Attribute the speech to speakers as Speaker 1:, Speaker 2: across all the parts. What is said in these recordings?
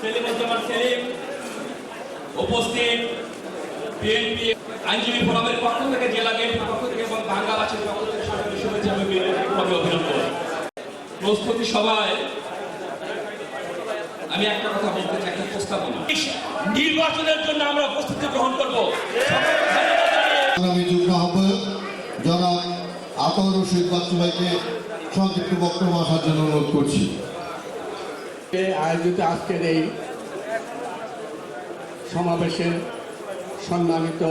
Speaker 1: সেলিম উপস্থিত বিএনপি আইনজীবী ফোরামের পক্ষ থেকে জেলা বিএনপির পক্ষ থেকে এবং বাংলাবাসীর পক্ষ থেকে শুভেচ্ছা বিএনপির অভিনন্দন প্রস্তুতি সভায় আমি একটা কথা বলতে চাই একটা প্রস্তাবনা নির্বাচনের জন্য আমরা প্রস্তুতি গ্রহণ করব।
Speaker 2: আগামী যুগ্ম আহ্বায়ক জনাব আতর রশিদ বাচ্চু ভাইকে সংক্ষিপ্ত বক্তব্য আসার জন্য অনুরোধ করছি।
Speaker 3: আয়োজিত আজকের এই সমাবেশের সম্মানিত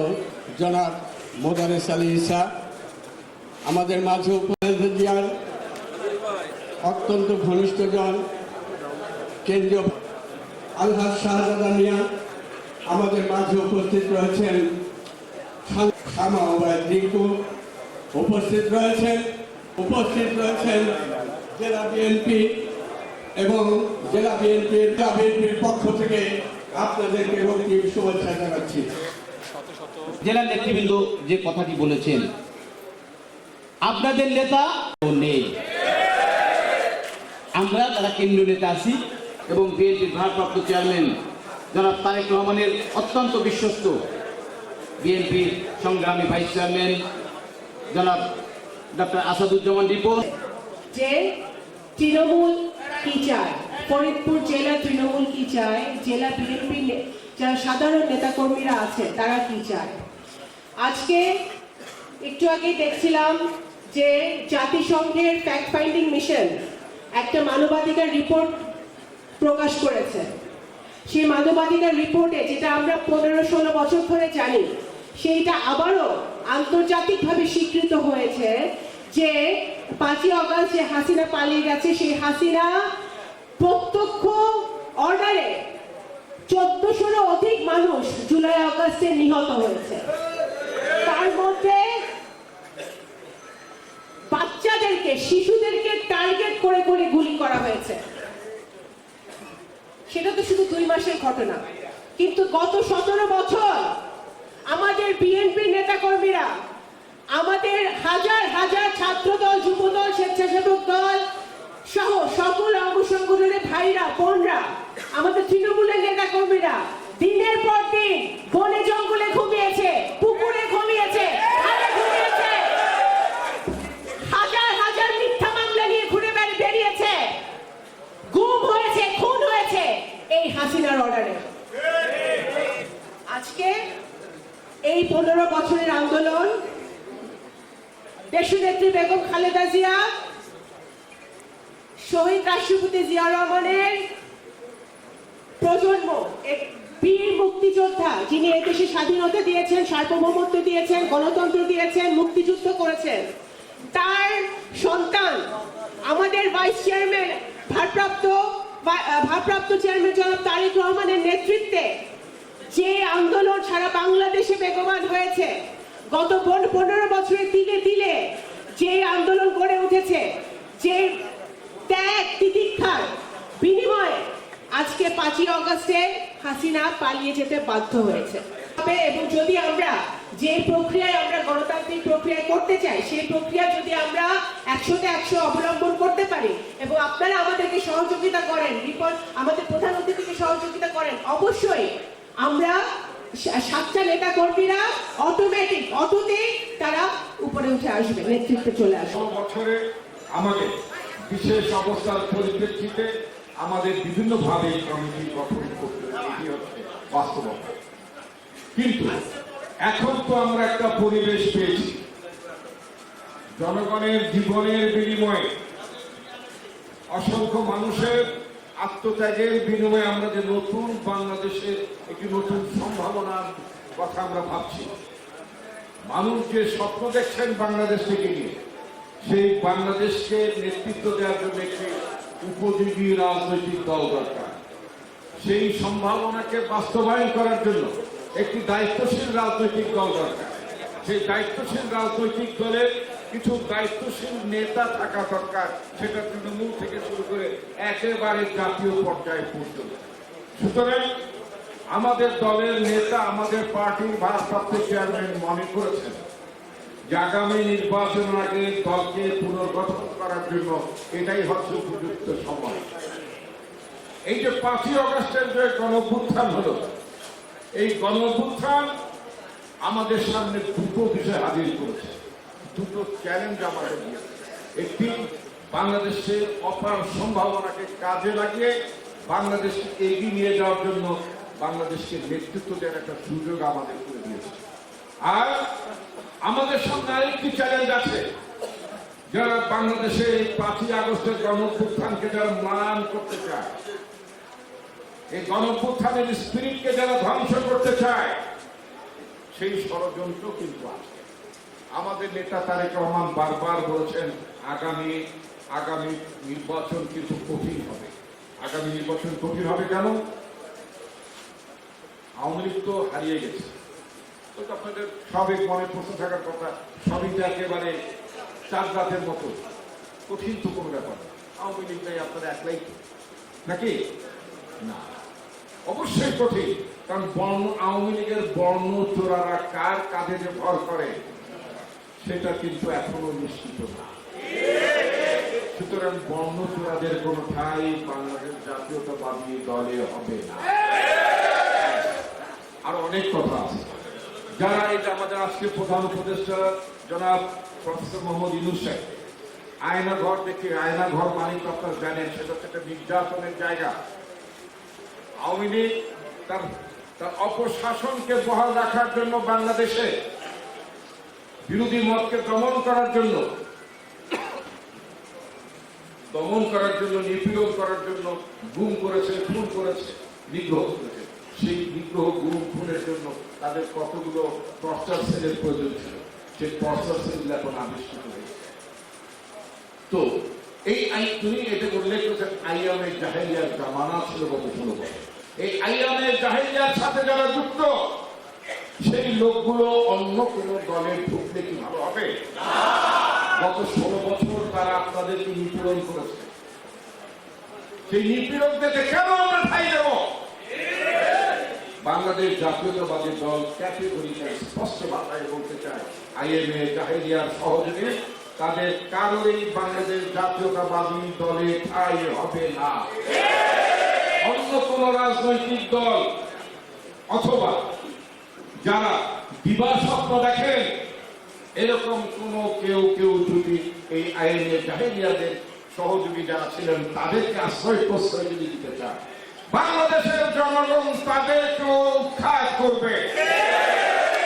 Speaker 3: জনাব মোদারেস আলী ইসা আমাদের মাঝে জিয়ার অত্যন্ত ঘনিষ্ঠজন কেন্দ্রীয় আলহাজ শাহজাদা মিয়া, আমাদের মাঝে উপস্থিত রয়েছেন শামা উপস্থিত রয়েছেন উপস্থিত রয়েছেন জেলা বিএনপি এবং জেলা বিএনপির জেলা বিএনপির পক্ষ থেকে আপনাদেরকে রক্তিম শুভেচ্ছা জানাচ্ছি।
Speaker 4: জেলা নেতৃবৃন্দ যে কথাটি বলেছেন আপনাদের নেতা ও নেই। আমরা তারা কেন্দ্রীয় নেতা আছি এবং বিএনপির ভারপ্রাপ্ত চেয়ারম্যান জনাব তারেক রহমানের অত্যন্ত বিশ্বস্ত বিএনপির সংগ্রামী ভাইস চেয়ারম্যান জনাব ডক্টর আসাদুজ্জামান রিপোর্ট
Speaker 5: যে তৃণমূল কি চায়? ফরিদপুর জেলা তৃণমূল কি চায়? জেলা বিএনপি যারা সাধারণ নেতাকর্মীরা আছে, তারা কি চায়? আজকে একটু আগে দেখছিলাম যে জাতিসংঘের ফ্যাক্ট ফাইন্ডিং মিশন একটা মানবাধিকার রিপোর্ট প্রকাশ করেছে। সেই মানবাধিকার রিপোর্টে যেটা আমরা পনেরো ষোলো বছর ধরে জানি, সেইটা আবারও আন্তর্জাতিকভাবে স্বীকৃত হয়েছে যে পাঁচই অগাস্ট যে হাসিনা পালিয়ে গেছে, সেই হাসিনা প্রত্যক্ষ অর্ডারে চোদ্দশোরও অধিক মানুষ জুলাই অগাস্টে নিহত হয়েছে। তার মধ্যে বাচ্চাদেরকে, শিশুদেরকে টার্গেট করে করে গুলি করা হয়েছে। সেটা তো শুধু দুই মাসের ঘটনা। কিন্তু গত সতেরো বছর আমাদের বিএনপি নেতাকর্মীরা আমাদের হাজার হাজার ছাত্রদল, যুবদল, স্বেচ্ছাসেবক দল সহ সকল অঙ্গ সংগঠনের ভাইরা, বোনরা, আমাদের তৃণমূলের নেতাকর্মীরা, দিনের পর দিন বনে জঙ্গলে ঘুমিয়েছে, পুকুরে ঘুমিয়েছে হাজার হাজার মিথ্যা মামলা নিয়ে ঘুরে বেড়ে হয়েছে হয়েছে এই হাসিনার অর্ডারে। আজকে এই পনেরো বছরের আন্দোলন দেশনেত্রী বেগম খালেদা জিয়া, শহীদ রাষ্ট্রপতি জিয়া রহমানের প্রজন্ম, এক বীর মুক্তিযোদ্ধা, যিনি এই দেশে স্বাধীনতা দিয়েছেন, সার্বভৌমত্ব দিয়েছেন, গণতন্ত্র দিয়েছেন, মুক্তিযুদ্ধ করেছেন। তার সন্তান, আমাদের ভাইস চেয়ারম্যান, ভারপ্রাপ্ত ভারপ্রাপ্ত চেয়ারম্যান জনাব তারেক রহমানের নেতৃত্বে যে আন্দোলন সারা বাংলাদেশে বেগবান হয়েছে গত পন- পনেরো বছরে তিলে তিলে যে আন্দোলন গড়ে উঠেছে, যে ত্যাগ তিতিক্ষার বিনিময়ে আজকে পাঁচই অগস্টে হাসিনা পালিয়ে যেতে বাধ্য হয়েছে। তবে এবং যদি আমরা যে প্রক্রিয়ায় আমরা গণতান্ত্রিক প্রক্রিয়া করতে চাই, সেই প্রক্রিয়া যদি আমরা একশোতে একশো অবলম্বন করতে পারি এবং আপনারা আমাদেরকে সহযোগিতা করেন রিপোর্ট আমাদের প্রধান অতিথিকে সহযোগিতা করেন, অবশ্যই আমরা সাতটা নেতা কর্মীরা অটোমেটিক অটোতে তারা উপরে উঠে আসবে, নেতৃত্বে চলে আসবে।
Speaker 6: বছরে আমাদের বিশেষ অবস্থার পরিপ্রেক্ষিতে আমাদের বিভিন্নভাবে কমিটি গঠন করতে বাস্তবতা। কিন্তু এখন তো আমরা একটা পরিবেশ পেয়েছি। জনগণের জীবনের বিনিময়ে অসংখ্য মানুষের আত্মত্যাগের বিনিময়ে আমরা যে নতুন বাংলাদেশের একটি নতুন সম্ভাবনার কথা আমরা ভাবছি। মানুষ যে স্বপ্ন দেখছেন বাংলাদেশ থেকে নিয়ে, সেই বাংলাদেশকে নেতৃত্ব দেওয়ার জন্য একটি উপযোগী রাজনৈতিক দল দরকার। সেই সম্ভাবনাকে বাস্তবায়ন করার জন্য একটি দায়িত্বশীল রাজনৈতিক দল দরকার। সেই দায়িত্বশীল রাজনৈতিক দলের কিছু দায়িত্বশীল নেতা থাকা দরকার, সেটা তৃণমূল থেকে শুরু করে একেবারে জাতীয় পর্যায়ে পর্যন্ত। সুতরাং আমাদের দলের নেতা আমাদের পার্টির ভারপ্রাপ্ত চেয়ারম্যান মনে করেছেন যে আগামী নির্বাচনের আগে দলকে পুনর্গঠন করার জন্য এটাই হচ্ছে উপযুক্ত সময়। এই যে পাঁচই অগস্টের যে গণভ্যুত্থান হলো, এই গণভ্যুত্থান আমাদের সামনে দুটো বিষয় হাজির করেছে। দুটো চ্যালেঞ্জ আমাদের একটি বাংলাদেশের অপার সম্ভাবনাকে কাজে লাগিয়ে বাংলাদেশকে এগিয়ে নিয়ে যাওয়ার জন্য বাংলাদেশকে নেতৃত্ব দেওয়ার একটা সুযোগ আমাদের করে দিয়েছে। আর আমাদের সামনে আরেকটি চ্যালেঞ্জ আছে। যারা বাংলাদেশের এই পাঁচই আগস্টের গণঅভ্যুত্থানকে যারা মান করতে চায়, এই গণঅভ্যুত্থানের স্পিরিটকে যারা ধ্বংস সেই ষড়যন্ত্র কিন্তু আছে। আমাদের নেতা তারেক রহমান বারবার বলেছেন, আগামী আগামী নির্বাচন কিন্তু কঠিন হবে। আগামী নির্বাচন কঠিন হবে কেন? আওয়ামী লীগ তো হারিয়ে গেছে। তো আপনাদের স্বাভাবিক মনে প্রশ্ন থাকার কথা, সবই তো একেবারে চার রাতের মতো। কঠিন তো কোনো ব্যাপার। আওয়ামী লীগ নাই আপনারা একলাই নাকি? না। অবশ্যই কঠিন। কারণ বর্ণ, আওয়ামী লীগের বর্ণ চোরারা কার কাঁধে যে ভর করে, সেটা কিন্তু এখনও নিশ্চিত না। সুতরাং বর্ণ চোরাদের কোন ঠাই বাংলাদেশ জাতীয়তাবাদী দলে হবে না। আরও অনেক কথা আছে। যারা যে আমাদের আজকে প্রধান উপদেষ্টা জনাব প্রফেসর মোহাম্মদ ইউনুস সাহেব আয়না ঘর দেখে আয়না ঘর মালিক আপনার জানেন, সেটা হচ্ছে একটা নির্যাতনের জায়গা। আওয়ামী লীগ তার তার অপশাসনকে বহাল রাখার জন্য বাংলাদেশে বিরোধী মতকে দমন করার জন্য, দমন করার জন্য, নিপীড়ন করার জন্য গুম করেছে, খুন করেছে, নিগ্রহ করেছে। সেই নিগ্রহ, গুম, খুনের জন্য তাদের কতগুলো টর্চার সেলের প্রয়োজন ছিল? সেই টর্চার সেলগুলো এখন আবিষ্কৃত হয়েছে তো এই আইন তুমি এটা উল্লেখ করেছেন আইয়ামের জাহেলিয়ার জামানা ছিল গত ষোলো বছর। এই সাথে যারা যুক্ত, সেই লোকগুলো অন্য কোনো দলে ঢুকলে কি ভালো হবে? গত ষোলো বছর তারা আপনাদেরকে নিপীড়ন করেছে। সেই কেন আমরা ঠাই দেব বাংলাদেশ জাতীয়তাবাদী দল স্পষ্ট বলতে চায়, আইএমএ, জাহেলিয়ার সহযোগে, তাদের কারোরই বাংলাদেশ জাতীয়তাবাদী দলে ঠাই হবে না। অন্য কোন রাজনৈতিক দল অথবা যারা দিবা স্বপ্ন দেখেন, এরকম কোন কেউ কেউ যদি এই আইনে জাহেলিয়াদের সহযোগী যারা ছিলেন, তাদেরকে আশ্রয় প্রশ্রয় যদি দিতে চান, বাংলাদেশের জনগণ তাদেরকে উৎখাত করবে।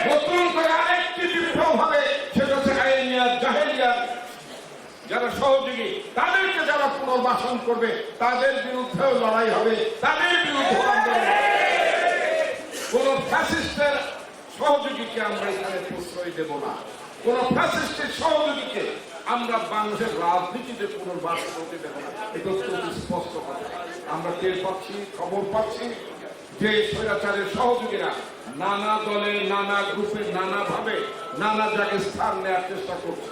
Speaker 6: নতুন করে আরেকটি বিপ্লব হবে সেটা হচ্ছে আইনিয়া জাহেলিয়ার যারা সহযোগী, তাদেরকে যারা পুনর্বাসন করবে, তাদের বিরুদ্ধেও লড়াই হবে, তাদের বিরুদ্ধে কোন ফ্যাসিস্টের সহযোগীকে আমরা এখানে প্রশ্রয় দেব না। কোন ফ্যাসিস্টের সহযোগীকে আমরা বাংলাদেশের রাজনীতিতে পুনর্বাসন করতে দেব না। এটা অত্যন্ত স্পষ্ট কথা। আমরা টের পাচ্ছি, খবর পাচ্ছি যে স্বৈরাচারের সহযোগীরা নানা দলে, নানা গ্রুপে নানা ভাবে নানা জায়গায় স্থান নেওয়ার চেষ্টা করছে।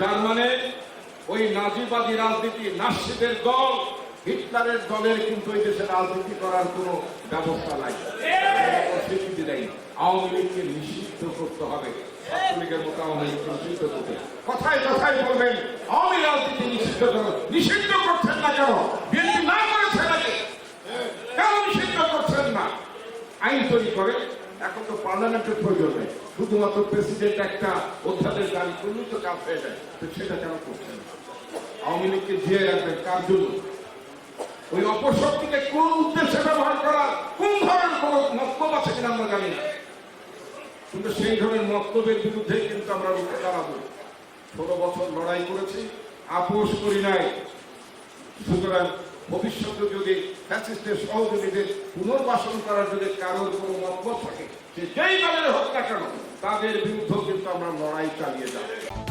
Speaker 6: যার মানে ওই নাজিবাদী রাজনীতি নাস্তিদের দল, হিটলারের দলের কিন্তু এই দেশে রাজনীতি করার কোনো ব্যবস্থা নাই। স্বীকৃতি দেয় আওয়ামী লীগকে নিষিদ্ধ করতে হবে। আইন তৈরি করে, এখন তো পার্লামেন্টের প্রয়োজন নেই। শুধুমাত্র প্রেসিডেন্ট একটা অধ্যাদেশ জারি করলেই তো কাজ হয়ে যায়। তো সেটা কেন না? আওয়ামী লীগকে জিয়ে রাখবেন কার জন্য? ওই অপশক্তিকে কোন উদ্দেশ্যে ব্যবহার করা, কোন ধরনের কোন মন্তব্য আছে কিনা আমরা জানি না। কিন্তু সেই ধরনের মন্তব্যের বিরুদ্ধে কিন্তু আমরা রুখে দাঁড়াবো। ষোলো বছর লড়াই করেছি, আপোষ করি নাই। সুতরাং ভবিষ্যতে যদি ফ্যাসিস্টের সহযোগীদের পুনর্বাসন করার যদি কারোর কোনো মন্তব্য থাকে, সে যেই দলের হোক কেন, তাদের বিরুদ্ধেও কিন্তু আমরা লড়াই চালিয়ে যাব।